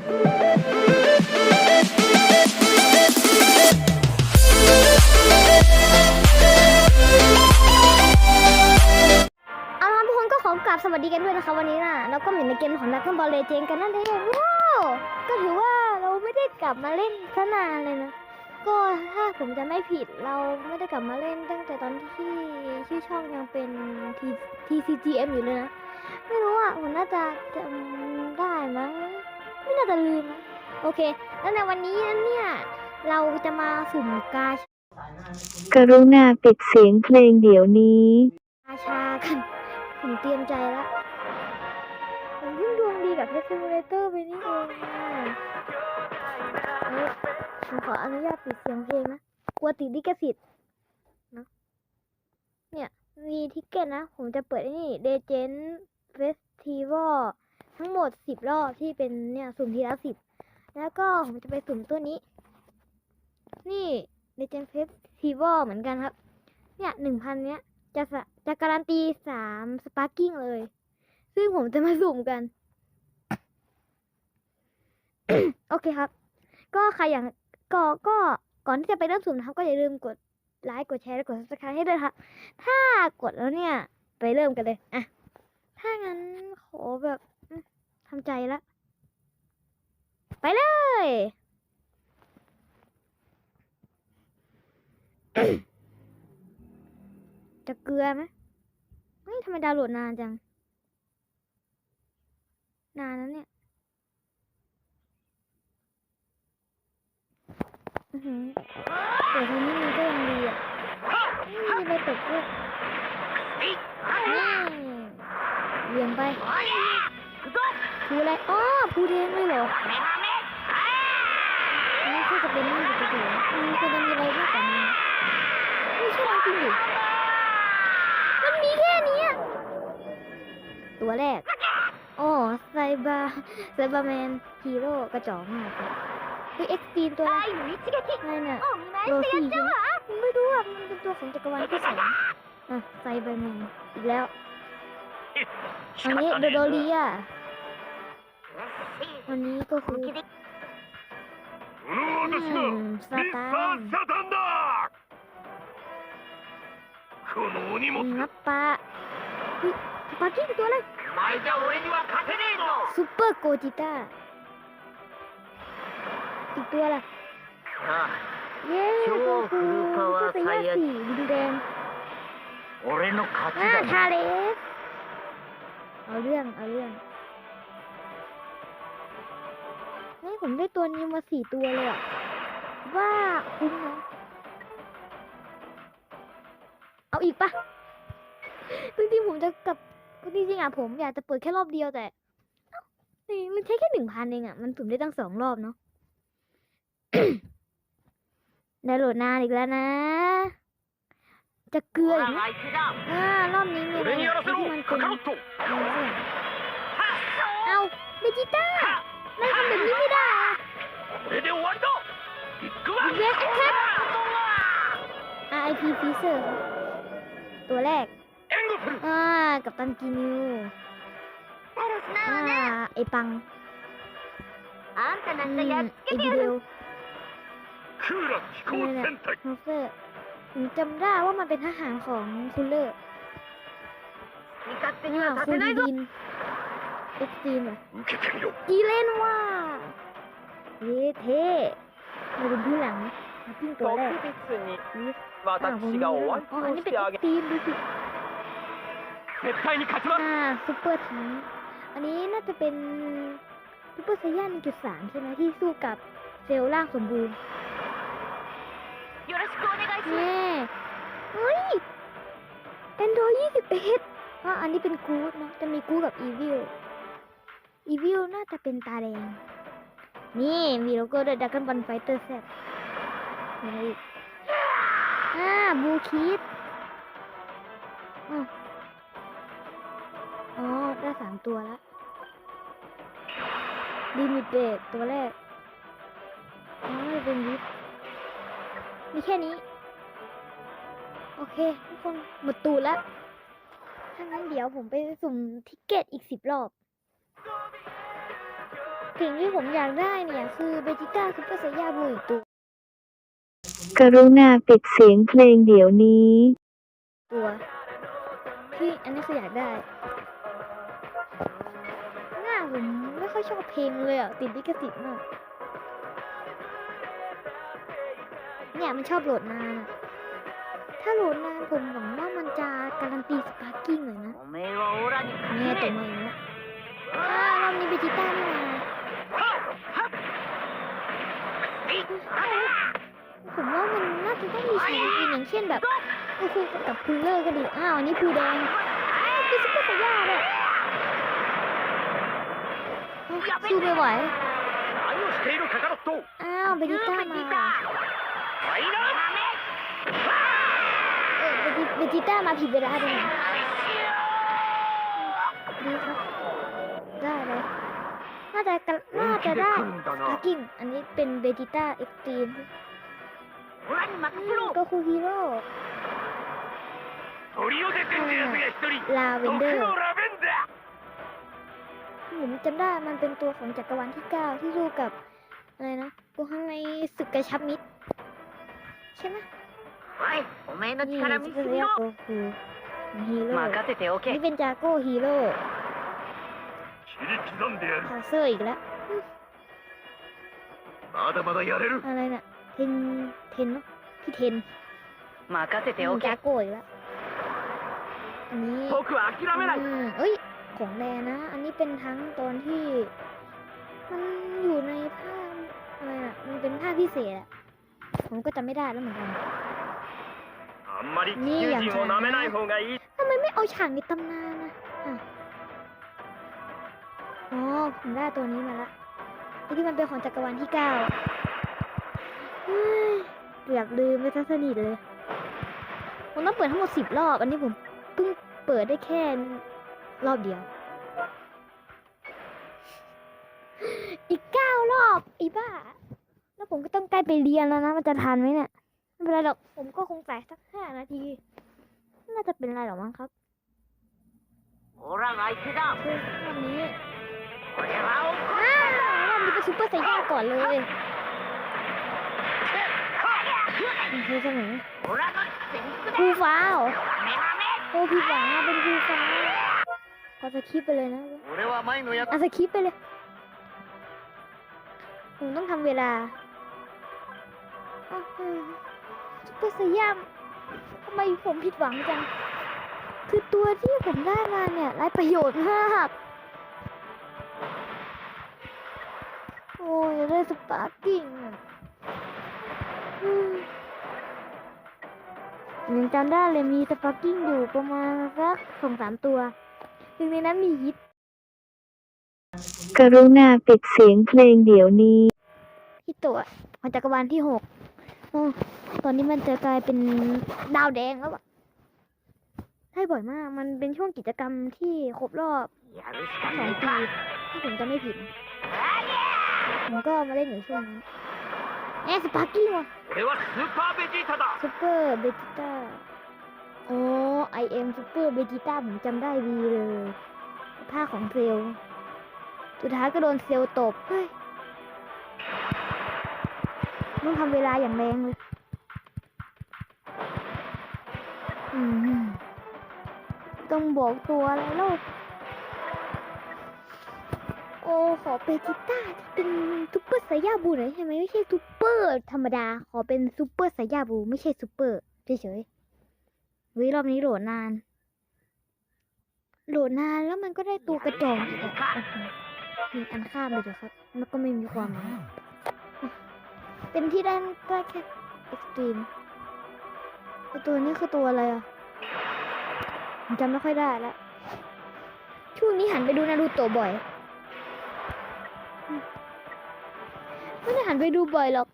เอาล่ะทุกคนก็ขอกราบสวัสดีกันด้วยนะคะวันนี้นะเราก็อยู่ในเกมของดักกันบอลเลเจนกันนั่นเองว้าวก็ถือว่าเราไม่ได้กลับมาเล่นซะนานเลยนะก็ถ้าผมจะไม่ผิดเราไม่ได้กลับมาเล่นตั้งแต่ตอนที่ชื่อช่องยังเป็น T TCGM อยู่เลยนะ ไม่รู้อะผมน่าจะจำได้มั้ง ไม่น่าจะลืมนะโอเค แล้วในวันนี้นั้นเนี่ย เราจะมาสุ่มกาชกรุณาปิดเสียงเพลงเดี๋ยวนี้าชากัน ผมเตรียมใจแล้วผมเพิ่งดวงดีกับเพชรซิมูเลเตอร์ไปนี่เองนะเฮ้ยผมขออนุญาตปิดเสียงเพลงนะ กลัวติดลิขสิทธิ์นะเนี่ย มีทิกเก็ตนะ ผมจะเปิดไอ้นี่เดเจนเฟสติวัล ทั้งหมดสิบรอบที่เป็นเนี่ยสุ่มทีละสิบแล้วก็ผมจะไปสุ่มตัวนี้ นี่เดเจนเฟสติวัลเหมือนกันครับ เนี่ยหนึ่งพันเนี้ยจะจะการันตีสามสปาร์กิ้งเลย ซึ่งผมจะมาสุ่มกัน โอเคครับ ก็ใครอยากก็ก็ก่อนที่จะไปเริ่มสุ่มนะครับ ก็อย่าลืมกดไลค์กดแชร์และกด subscribe ให้ด้วยครับ ถ้ากดแล้วเนี่ย ไปเริ่มกันเลย อะ ถ้างั้นขอแบบ ทำใจละ ไปเลยจะเกลือไหมเฮ้ยทำไมดาวน์โหลดนานจัง นานนั้นเนี่ยอือหือแต่ทีนี้มันก็ยังดีอะไม่มีอะไรตกด้วยนี่เหวี่ยงไป ภูอะไรอ๋อภูเทงเลยเหรอนี่คือจะเป็นนี่ปกติมันควรจะมีอะไรมากกว่านี้ไม่ใช่จริงดิมันมีแค่เนี้ยตัวแรกอ๋อไซบาไซบาแมนฮีโร่กระจอกมากเลยคือเอ็กซ์ตีนตัวแรกอะไรน่ะโรซี่ใช่ไหมไม่รู้อะมันเป็นตัวของจักรวาลที่สองอะไซบาแมนอีกแล้วอันนี้โดโดเรีย วันนี้ก็คือ この私がうんミスターサタンサタンだこのお荷物 งับปลาเฮ้ยสปาร์กิ้งตัวอะไร お前じゃ俺には勝てねえぞ ซูเปอร์โกจิต้า อีกตัวละ あ เย้ก็คือก็เป็นยอดสีดินแดง あ俺の勝 อ่าทาเลสเอาเรื่อง เอาเรื่อง ผมได้ตัวนี้มาสี่ตัวเลยอะว่าคุ้มนะเอาอีกปะจริงๆผมจะกลับจริงจริงอะผมอยากจะเปิดแค่รอบเดียวแต่นี่มันใช้แค่หนึ่งพันเองอะ มันสุ่มได้ตั้งสองรอบเนาะได้โหลดนานอีกแล้วนะ จะเกลืออีกนะอ่ารอบนี้มีอะไรที่มันเป็นเอาเบจิต้า ไม่ทำแบบนี้ไม่ได้อะเดี๋ยววันโดเยสแคทไอพีฟิเซอร์ตัวแรกอ่ากับตันกินิวอ่าไอปังอันตันนั้นยัดไอเดียวนี่แหละมาเซอร์ผมจำได้ว่ามันเป็นทหารของคุณเลอร์อ่าคูดิน เอ็กซ์ตีมอะอีเล่นว่าเย้เท่มาดูที่หลังมาทิ้งตัวแรกนี่มาตัดชิกาวัอ๋นี้เป็นเอ็กซ์ตีมดูสิอ่าซุปเปอร์ทั้งอันนี้น่าจะเป็นซุปเปอร์ไซย่าจุดสามใช่ไหมที่สู้กับเซลล่าสมบูรณ์เย้เฮ้ยเป็นร้อยยี่สิบเอ็ดอะอันนี้เป็นกู๊ดนาะจะมีกู๊ดกับอีวิล อีวิลน่าจะเป็นตาแดง นี่มีโลโก้ด้วยดักกันบอลไฟเตอร์แซดอะไรอีกอ่าบูคิดอ๋อ ได้สามตัวแล้วลิมิเบรกตัวแรกอ๋อเป็นวิปมีแค่นี้ โอเค ทุกคนหมดตูดแล้วถ้างั้นเดี๋ยวผมไปสุ่มทิกเก็ตอีกสิบรอบ สิ่งที่ผมอยากได้เนี่ย คือเบจิก้าซุปเปอร์ไซยาบูอีกตัวกรุณาปิดเสียงเพลงเดี๋ยวนี้ ตัว ที่อันนี้คืออยากได้ หน้าผมไม่ค่อยชอบเพลงเลยอะ ติดลิขสิสิมาก เนี่ยมันชอบโหลดนานอะถ้าโหลดนานผมหวังว่ามันจะการันตีสปาร์กิ้งเลยนะเนี่ยแต่มาอีกแล้วอ้าวรอบนี้เบจิก้าไม่มา ผมว่ามันน่าจะต้องมีสิ่งอื่นอย่างเช่นแบบโอเคกับพูลเลอร์ก็ดีอ้าวอันนี้พูแดงคือซุปเปอร์สยาเนี่ยสู้ไปไหวอ้าวเบนิต้ามาเบจิต้ามาผิดเวลาเลยดีครับาจะน่าจะได้ฮักกิ้งอันนี้เป็นเบจิต้าเอ็กตรีมก็คูฮีโร่ลาเวนเดอร์ผมจำได้มันเป็นตัวของจักรวาลที่ 9 ที่สู้กับ อะไรนะโกฮังในสึกกระชับมิดใช่ไหมนี่เรียฮีโร่นี่เป็นจากโกฮีโร่ 切り刻んでやる คาเซอร์อีกแล้ว まだまだやれる อะไรน่ะ เทน เทนเนอะพี่เทน 任せてお จา け โก้อีกแล้ว อันนี้ 僕は諦めない อืมเอ้ย ของแดนะ อันนี้เป็นทั้งตอนที่ มันอยู่ในภาคอะไรน่ะ มันเป็นภาคพิเศษอะผมก็จำไม่ได้แล้วเหมือนกัน あんまり地球人を舐めない方がいい ทำไมไม่เอาฉากในตำนานนะอ่ะ อ๋อผมได้ตัวนี้มาละไอที่มันเป็นของจักรวาลที่เก้าเกือบลืมไปซะสนิทเลยผมต้องเปิดทั้งหมดสิบรอบ อันนี้ผมเพิ่งเปิดได้แค่รอบเดียว อีกเก้ารอบอีบ้า แล้วผมก็ต้องใกล้ไปเรียนแล้วนะ มันจะทันไหมเนี่ย ไม่เป็นไรหรอก ผมก็คงแตกสักห้านาที น่าจะเป็นไรหรอมั้งครับ โอ้ร่างไอ้ที่ด้าวันนี้ อ้าวว่มัเป็นซูเปอร์ไซย่าก่อนเลยนี่คือสมัยภูฟ้าโอ้พี่หวังเป็นภูฟ้าก็สคิปไปเลยนะอะสคิปไปเลยผมต้องทำเวลาซูเปอร์ไซย่าทำไมผมผิดหวังจัง คือตัวที่ผมได้มาเนี่ยไรประโยชน์มาก โอ้ยได้สปาร์กิ้งะยังจำได้เลยมีสปาร์กิ้งอยู่ประมาณสักสองสามตัวถึงในนั้นมีฮิตกรุณาปิดเสียงเพลงเดี๋ยวนี้ที่ตัวมาจากรวานที่หกตอนนี้มันจะกลายเป็นดาวแดงแล้วอะใช่บ่อยมาก มันเป็นช่วงกิจกรรมที่ครบรอบสองปีถ้าผมจะไม่ผิด ผมก็มาเล่นอยู่ช่วงนี้เอ๊ะสปาร์กี้ว่ะซุปเปอร์เบจิต้าซุปเปอ๋อไอเอ็มซุปเปอร์เบจิต้าผมจำได้ดีเลยผ้าของเซลสุดท้ายก็โดนเซลตบ เฮ้ยต้องทำเวลาอย่างแรงเลยต้องบอกตัวอะไรลูก ขอเบจิตาที่เป็นซูเปอร์ไซยาบูหน่อยใช่ไหมไม่ใช่ซูเปอร์ธรรมดา ขอเป็นซูเปอร์ไซยาบู ไม่ใช่ซูเปอร์เฉยๆวิรอบนี้โหลดนาน โหลดนานแล้วมันก็ได้ตัวกระจอกอีกอะโอ้โหมีอันข้ามเลยเถอะครับมันก็ไม่มีความหมายเต็มที่ได้ได้แค่เอ็กซ์ตรีมตัวนี้คือตัวอะไรอะจำไม่ค่อยได้แล้วช่วงนี้หันไปดูนารูโตะบ่อย ไม่ได้หันไปดูบ่อยหรอก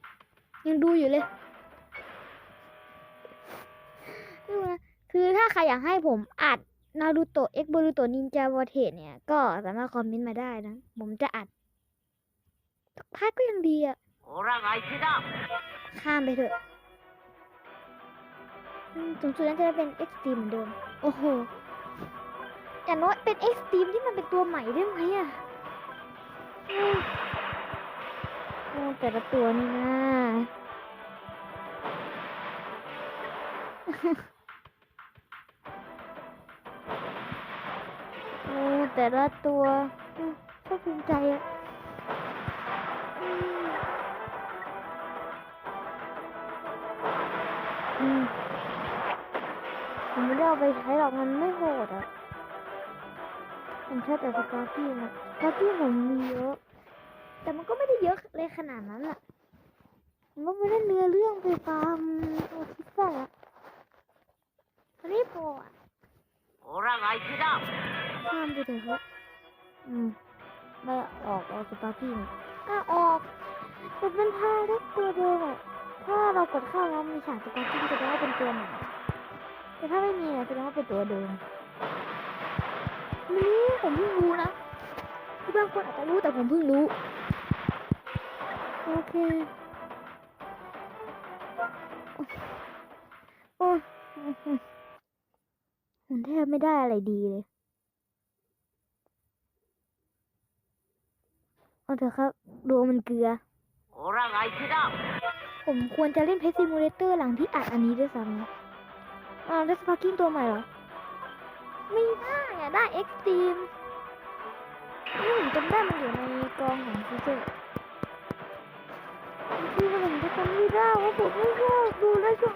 ยังดูอยู่เลยคือถ้าใครอยากให้ผมอัดนารูโตะเอ็กบรูโตะนินจาวอเทเนี่ย ก็สามารถคอมเมนต์มาได้นะ ผมจะอัดภาคก็ยังดีอะข้ามไปเถอะสูงสุดนั้นจะเป็นเอ็กซ์ตรีมเหมือนเดิม โอ้โห อย่างน้อยเป็นเอ็กซ์ตรีมที่มันเป็นตัวใหม่ได้ไหมอะ แต่ละตัวนี่นะโอ้แต่ละตัวชอืมก็ภูมิใจอะอืมผมไม่ได้เอาไปใช้หรอกมันไม่โหดอะ ผมชอบแต่สกอร์พี่นะสกอร์พี่ผมมีเยอะ แต่มันก็ไม่ได้เยอะเลยขนาดนั้นแหละมันก็ไม่ได้เนื้อเรื่องไปตามตัวคิดแต่ละรีบโผล่อะโอร่างไอคิดอะข้ามไปเถอะรัอืมไม่ออกออกสปาร์กิ้งอะออกแต่เป็นท่าเล็กตัวเดิมอะถ้าเรากดเข้าแล้วมีฉากสปาร์กิ้จะได้เป็นตัวใหม่แต่ถ้าไม่มีอะแสดงว่าเป็นตัวเดิม ไม่รู้ผมเพิ่งรู้นะที่บางคนอาจจะรู้แต่ผมเพิ่งรู้ โอเค โอ้ผมแทบไม่ได้อะไรดีเลย เอาเถอะครับดวงมันเกลือร่างไอที่ดำผมควรจะเล่นเพจซิมูเลเตอร์หลังที่อัดอันนี้ด้วยซ้ำนะอ้าวแล้วสปาร์กิ้งตัวใหม่เหรอ ไม่ได้ อะได้เอ็กซ์ตรีมนี่ผมจำได้มันอยู่ในกองของซีเซอร์ที่ผมจะจำไม่ได้ว่าผมไม่ชอบดูแล้วชอบ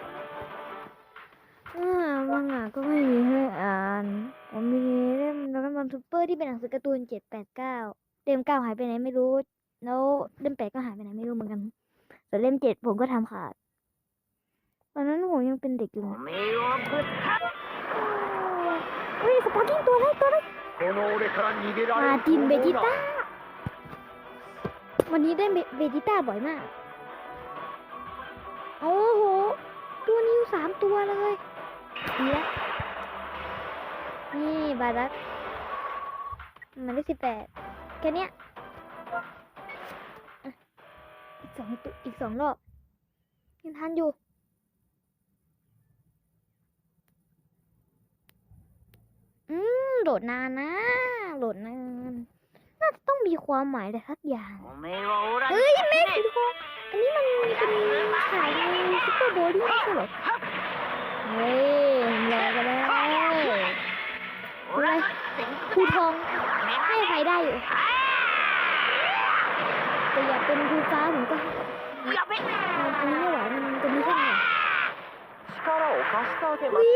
อ่ามังงะก็ไม่มีให้อ่าน ผมมีเล่มแล้วก็มันซูเปอร์ที่เป็นหนังสือการ์ตูนเจ็ดแปดเก้าเล่มเก้าหายไปไหนไม่รู้ แล้วเล่มแปดก็หายไปไหนไม่รู้เหมือนกันส่วนเล่มเจ็ดผมก็ทำขาด ตอนนั้นผมยังเป็นเด็กอยู่ เฮ้ยสปาร์กิ้งตัวอะไรตัวอะไรมาทีมเบจิต้า วันนี้ได้เบจิต้าบ่อยมาก โอ้โห ตัวนิวสามตัวเลยเยอะนี่บาร์ดักมันได้สิบแปดแค่นี้อีกสองตัวอีกสองรอบยังทันอยู่ โหลดนานนะ โหลดนาน น่าจะต้องมีความหมายอะไรสักอย่าง おめえはオラに เฮ้ย 勝 แม่ てね คุณทุกคนอันนี้มันเป็นฉากในซุปเปอร์โบว์ลิ่งไม่ใช่เหรอ เฮ้ยผมรอก็ได้ オラの戦 ครู 術 ทองให้ใครได้อยู่ แต่อย่าเป็นครูฟ้าผมก็ให้ やべ อันนี้ไม่ไหวมันจะมีแค่ไหน 力を貸してあげますよ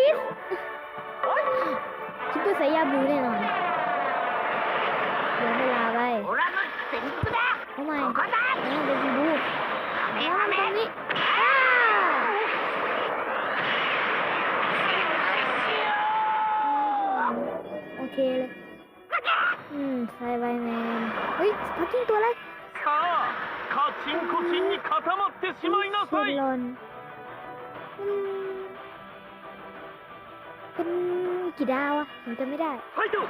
ซุปเปอร์ไซยาบลูแน่นอนเดี๋ยวเวลาไป オラの戦術だ ทำไม ここだ เดี๋ยวเป็นบลู カメ แล้ว ハ มันตรง メ นี้อ้าโอเคเลย อืมไซไบแมน เฮ้ยสปาร์กิ้งตัวอะไร さあカチンコチンに固まってしまいな เช さ ฟ い ลอนอืม เป็นกี่ดาวอะผมจำไม่ได้หนึ่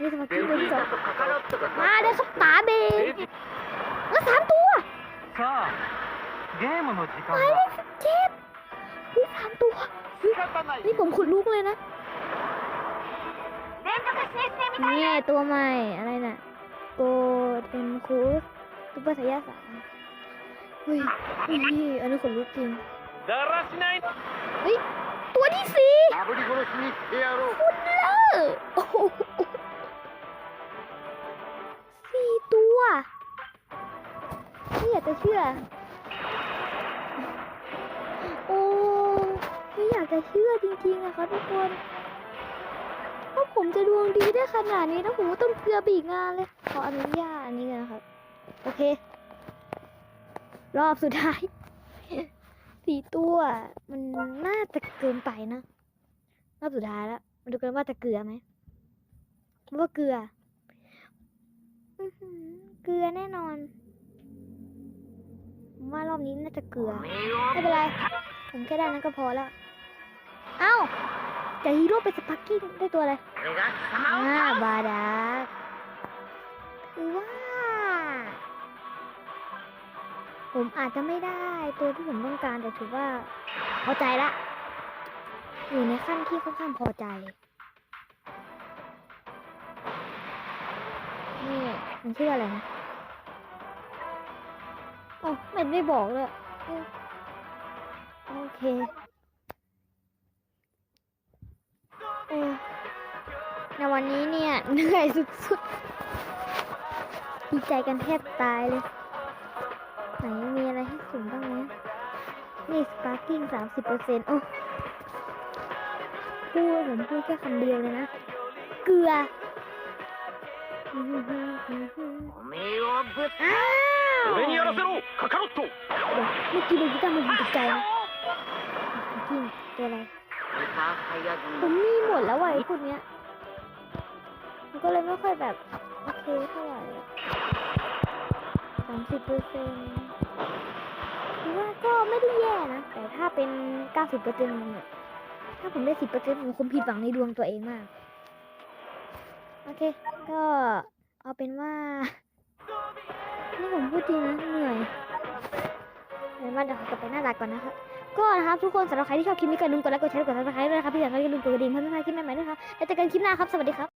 นี่สมาธิเบนจบมาเลยครับตาเบนแล้วสามตัวหมายเลขสิบเจ็ดนี่สามตัวนี่ผมขุดลูกเลยนะเนี่ตัวใหม่อะไรน่ะโกเทนคูสตุปเปอร์สายาสามอุ้ยอุ้ยอันนี้ขนลุกจริง だらしない เฮ้ย ตัวที่สี่ 炙り殺しにしてやろう คุณเลอร์โอ้โหสี่ตัวไม่อยากจะเชื่อ โอ้ไม่อยากจะเชื่อจริงๆอะครับทุกคนว่าผมจะดวงดีได้ขนาดนี้นะผมก็ต้องเกลือไปอีกงานเลย ขออนุญาตอันนี้กันนะครับ โอเค รอบสุดท้าย สี่ตัว มันน่าจะเกินไปนะรอบสุดท้ายแล้วมาดูกันว่าจะเกลือไหมว่าเกลือเกลือแน่นอน ว่ารอบนี้น่าจะเกลือ ไม่เป็นไร ผมแค่ได้นั้นก็พอแล้ว เอ้าจากฮีโร่ไปสปักกิ้งได้ตัวอะไรอ่าบาดาคือว่า ผมอาจจะไม่ได้ตัวที่ผมต้องการแต่ถือว่าพอใจละ อยู่ในขั้นที่ค่อนข้างพอใจ นี่มันชื่ออะไรนะอ๋อไม่ได้บอกเลย โอเคเออในวันนี้เนี่ยเหนื่อยสุดๆดีใจกันแทบตายเลย กิ้งสามสิบเปอร์เซ็นต์โอ้พูดผมพูดแค่คำเดียวเลยนะ เกลืออ้าวเมื่อกี้เรากีตาร์มันยิงตกใจนกิงตัวไรผมมีหมดแล้วไอ้คนเนี้ยมันก็เลยไม่ค่อยแบบโอเคเท่าไหร่สามสิบเปอร์เซ็นต์ ถ้าเป็นเก้าสิบเปอร์เซ็นต์เนี่ยถ้าผมได้สิบเปอร์เซ็นต์ผมคงผิดหวังในดวงตัวเองมาก โอเค ก็เอาเป็นว่านี่ผมพูดจริงนะเหนื่อยเดี๋ยวมาเดี๋ยวขอกลับไปหน้าดักก่อนนะครับก็นะครับทุกคนสำหรับใครที่ชอบคลิปนี้ก็อย่าลืมกดไลค์กดแชร์กดซับสไครต์ด้วยนะครับพี่อยากให้อย่าลืมกดกระดิ่งเพื่อไม่พลาดคลิปใหม่ๆด้วยครับแล้วเจอกันคลิปหน้าครับ สวัสดีครับ